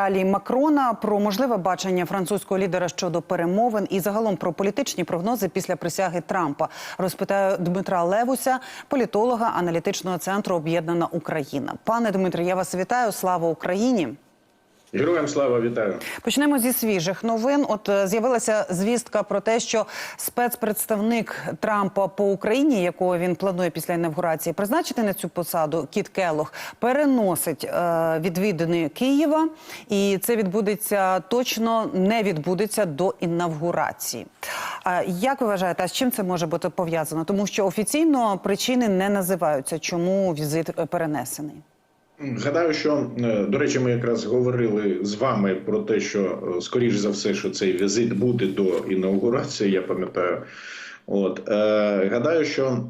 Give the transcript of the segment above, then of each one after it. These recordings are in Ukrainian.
Алі Макрона про можливе бачення французького лідера щодо перемовин і загалом про політичні прогнози після присяги Трампа розпитаю Дмитра Левуся, політолога аналітичного центру Об'єднана Україна. Пане Дмитре, я вас вітаю. Слава Україні. Героям слава вітаю. Почнемо зі свіжих новин. От е, з'явилася звістка про те, що спецпредставник Трампа по Україні, якого він планує після інавгурації призначити на цю посаду, Кіт Келлог, переносить е, відвідини Києва, і це відбудеться точно не відбудеться до інавгурації. Е, як ви вважаєте, а з чим це може бути пов'язано? Тому що офіційно причини не називаються, чому візит перенесений. Гадаю, що е, до речі, ми якраз говорили з вами про те, що е, скоріш за все, що цей візит буде до інаугурації. Я пам'ятаю. От е, гадаю, що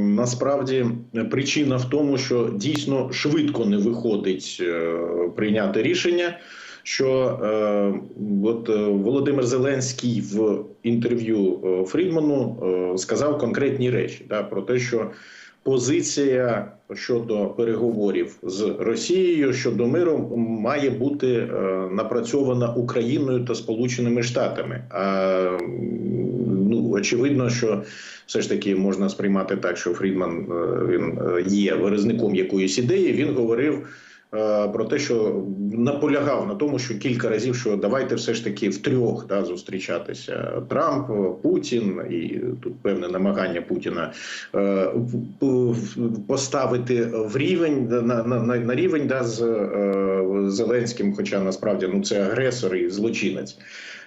насправді причина в тому, що дійсно швидко не виходить е, прийняти рішення. Що е, от Володимир Зеленський в інтерв'ю Фрідману е, сказав конкретні речі да, про те, що позиція щодо переговорів з Росією щодо миру має бути е, напрацьована Україною та Сполученими Штатами. А ну очевидно, що все ж таки можна сприймати так, що Фрідман е, він е, є виразником якоїсь ідеї. Він говорив. Е, Про те, що наполягав на тому, що кілька разів, що давайте все ж таки втрьох да, зустрічатися Трамп, Путін, і тут певне намагання Путіна е, поставити в рівень на, на, на, рівень да, з е, Зеленським, хоча насправді ну це агресор і злочинець.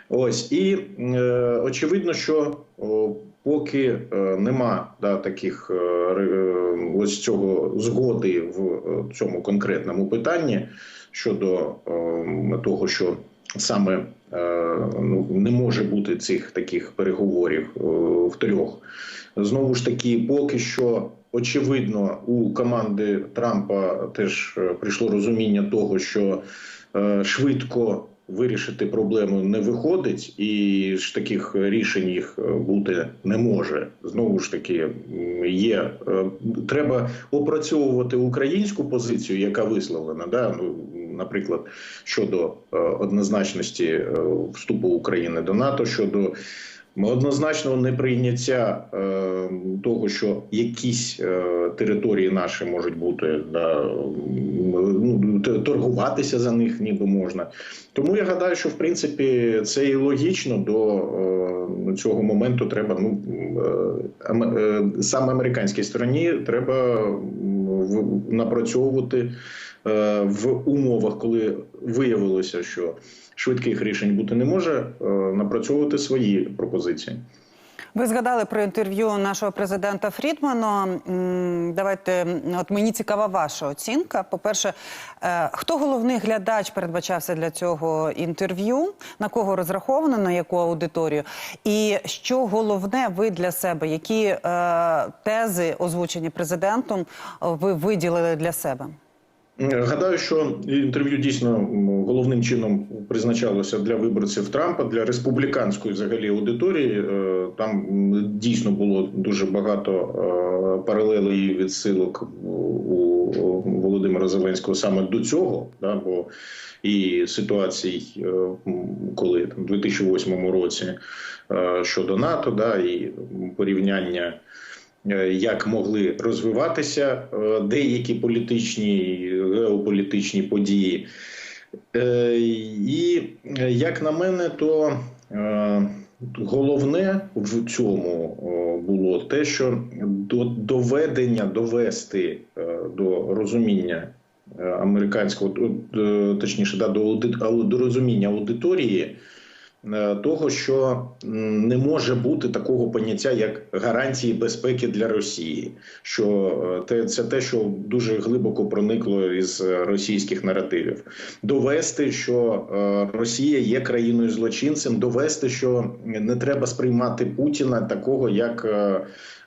Ось і е, очевидно, що о, поки е, нема да, таких е, е, ось цього згоди в цьому конкретному питанні щодо того, що саме ну, не може бути цих таких переговорів в трьох. Знову ж таки, поки що. Очевидно, у команди Трампа теж прийшло розуміння того, що швидко вирішити проблему не виходить, і ж таких рішень їх е, бути не може. Знову ж таки, є е, треба опрацьовувати українську позицію, яка висловлена. Да? Ну, наприклад, щодо е, однозначності вступу України до НАТО, щодо однозначного неприйняття е, того, що якісь е, території наші можуть бути да, ну, торгуватися за них, ніби можна. Тому я гадаю, що в принципі це і логічно до е, цього моменту треба ну е, е, саме американській стороні треба напрацьовувати е, в умовах, коли виявилося, що швидких рішень бути не може, е, напрацьовувати свої пропозиції. Ви згадали про інтерв'ю нашого президента Фрідмана. Давайте от мені цікава ваша оцінка. По-перше, е, хто головний глядач передбачався для цього інтерв'ю? На кого розраховано, на яку аудиторію? І що головне ви для себе? Які е, тези озвучені президентом ви виділили для себе? Гадаю, що інтерв'ю дійсно головним чином призначалося для виборців Трампа, для республіканської взагалі аудиторії. Е, Там дійсно було дуже багато е, паралелей і відсилок у Володимира Зеленського саме до цього, да, бо і ситуацій, е, коли там, 2008 році щодо НАТО, да, і порівняння як могли розвиватися е, деякі політичні геополітичні події. Е, І е, як на мене, то е, головне в цьому е, було те, що до доведення довести е, до розуміння е, американського, е, точніше, да, до, до розуміння аудиторії е, того, що не може бути такого поняття, як гарантії безпеки для Росії. Що е, це те, що дуже глибоко проникло із е, російських наративів. Довести, що е, Росія є країною злочинцем, довести, що не треба сприймати Путіна такого, як.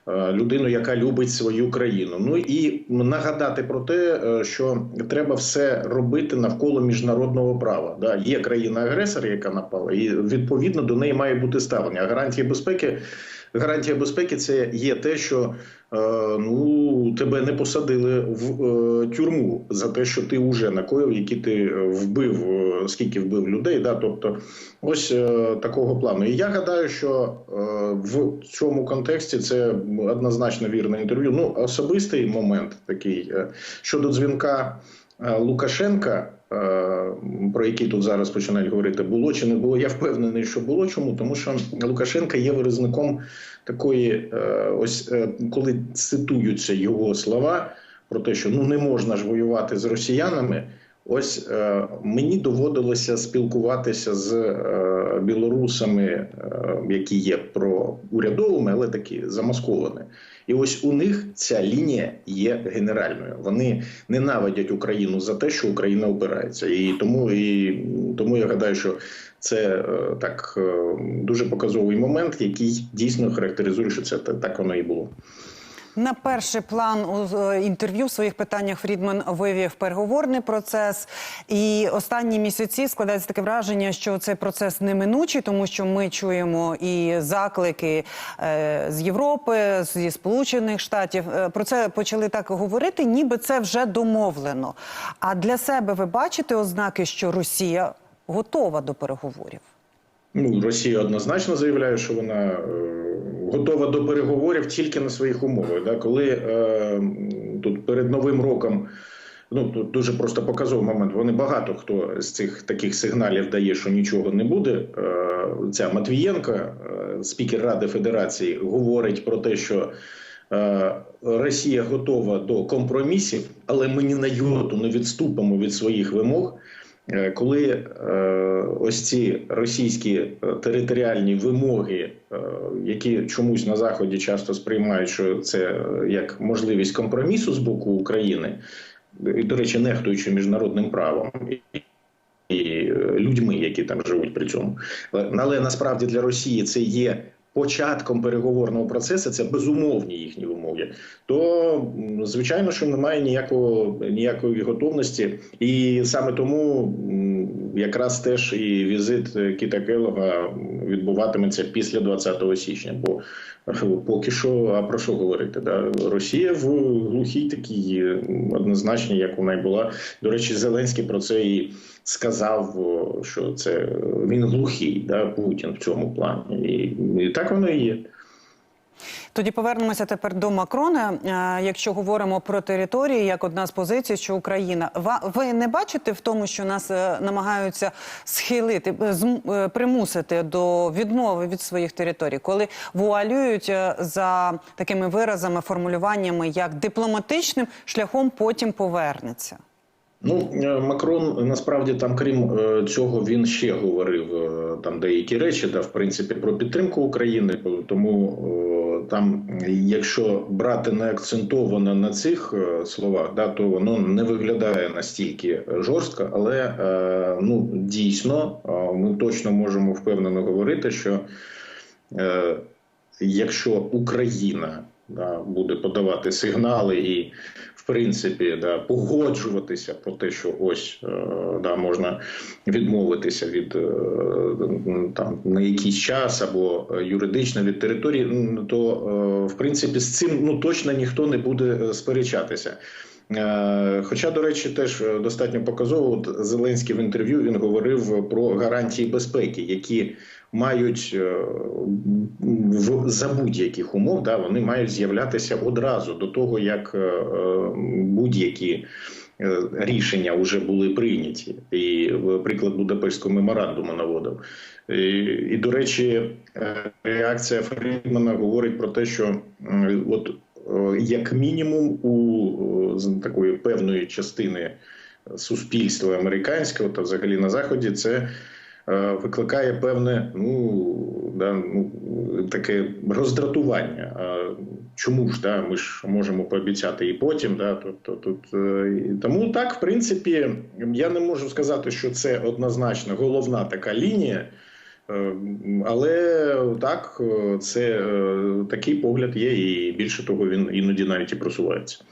Е, Людину, яка любить свою країну, ну і нагадати про те, е, що треба все робити навколо міжнародного права. Да, є країна-агресор, яка напала, і відповідно до неї має бути ставлення. А гарантії безпеки гарантія безпеки це є те, що е, ну тебе не посадили в е, тюрму за те, що ти вже накоїв, які ти вбив, е, скільки вбив людей. Да? Тобто, ось такого плану. І я гадаю, що в цьому контексті це однозначно вірне інтерв'ю. Ну особистий момент такий щодо дзвінка. Е, Лукашенка, е, про який тут зараз починають говорити, було чи не було. Я впевнений, що було. Чому? Тому що Лукашенка є виразником такої, е, ось коли цитуються його слова про те, що ну не можна ж воювати з росіянами. Ось мені доводилося спілкуватися з білорусами, які є проурядовими, але такі замасковані. І ось у них ця лінія є генеральною. Вони ненавидять Україну за те, що Україна опирається. І тому і тому я гадаю, що це е, так е, дуже показовий момент, який дійсно характеризує, що це та- так воно і було. На перший план у е, інтерв'ю в своїх питаннях Фрідман вивів переговорний процес. І останні місяці складається таке враження, що цей процес неминучий, тому що ми чуємо і заклики е, з Європи, зі Сполучених Штатів. Е, Про це почали так говорити, ніби це вже домовлено. А для себе ви бачите ознаки, що Росія готова до переговорів? Ну, Росія однозначно заявляє, що вона готова до переговорів тільки на своїх умовах. Да? Коли е, тут перед новим роком. Ну тут дуже просто показовий момент. Вони багато хто з цих таких сигналів дає, що нічого не буде. Е, Ця Матвієнка, е, спікер Ради Федерації, говорить про те, що е, Росія готова до компромісів, але ми ні на йоту не відступимо від своїх вимог. Е, Коли е, ось ці російські е, територіальні вимоги, які чомусь на заході часто сприймають, що це як можливість компромісу з боку України, і, до речі, нехтуючи міжнародним правом і, людьми, які там живуть при цьому, але насправді для Росії це є. Початком переговорного процесу це безумовні їхні вимоги. То звичайно, що немає ніякого ніякої готовності, і саме тому якраз теж і візит Кіта Келога відбуватиметься після 20 січня. Бо е, поки що, а про що говорити? Да? Росія в глухій такій е, однозначній, як вона й була. До речі, Зеленський про це і сказав, що це він глухий, да, Путін в цьому плані. І, і так воно і є. Тоді повернемося тепер до Макрона. Е, Якщо говоримо про території, як одна з позицій, що Україна ви не бачите в тому, що нас е, намагаються схилити, е, примусити до відмови від своїх територій, коли вуалюють за такими виразами, формулюваннями, як дипломатичним шляхом потім повернеться. Ну, Макрон насправді там, крім цього, він ще говорив там деякі речі, да, в принципі, про підтримку України. Тому там, якщо брати не акцентовано на цих е, словах, да, то воно не виглядає настільки жорстко, але е, ну дійсно е, ми точно можемо впевнено говорити, що якщо Україна да, буде подавати сигнали і в принципі да, погоджуватися про те, що ось е, да, можна відмовитися від е, там на якийсь час або юридично від території, то е, в принципі з цим ну точно ніхто не буде сперечатися. Хоча, до речі, теж достатньо показово, Зеленський в інтерв'ю він говорив про гарантії безпеки, які мають е, в за будь-яких умов, да, вони мають з'являтися одразу до того, як е, е, будь-які рішення вже були прийняті. І приклад Будапештського меморандуму наводив. І, і до речі, реакція Фрідмана говорить про те, що от як мінімум у такої певної частини суспільства американського та взагалі на заході це викликає певне ну, да, ну таке роздратування. Чому ж да, ми ж можемо пообіцяти і потім? Да, тобто тут е, тому так, в принципі, я не можу сказати, що це однозначно головна така лінія. Е, Але так, е, це е, такий погляд є, і більше того, він іноді навіть і просувається.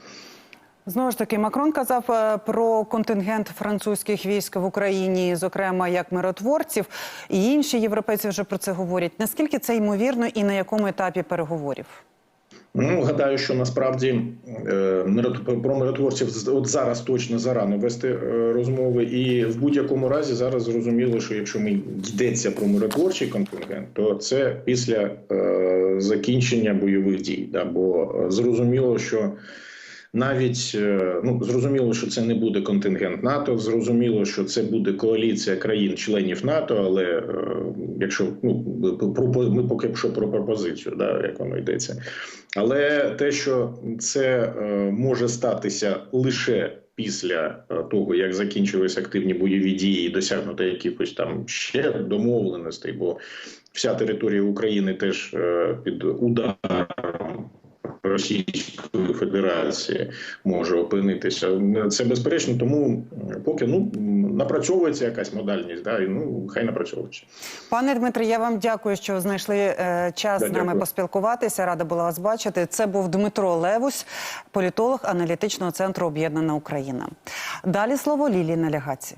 Знову ж таки, Макрон казав е, про контингент французьких військ в Україні, зокрема як миротворців, і інші європейці вже про це говорять. Наскільки це ймовірно і на якому етапі переговорів? Ну, гадаю, що насправді е, про миротворців от зараз точно зарано вести е, розмови, і в будь-якому разі зараз зрозуміло, що якщо ми йдеться про миротворчий контингент, то це після закінчення бойових дій. Бо зрозуміло, що навіть е, ну зрозуміло, що це не буде контингент НАТО. Зрозуміло, що це буде коаліція країн-членів НАТО. Але е, якщо ну ми поки що про пропозицію, да як воно йдеться. Але те, що це е, може статися лише після того, як закінчились активні бойові дії, і досягнуто якихось там ще домовленостей, бо вся територія України теж під ударом. Російської Федерації може опинитися. Це безперечно, тому поки ну напрацьовується якась модальність, да, і ну хай напрацьовується. Пане Дмитре, я вам дякую, що знайшли е, час Да, з нами дякую. поспілкуватися. Рада була вас бачити. Це був Дмитро Левусь, політолог аналітичного центру Об'єднана Україна. Далі слово Лілії Налягаці.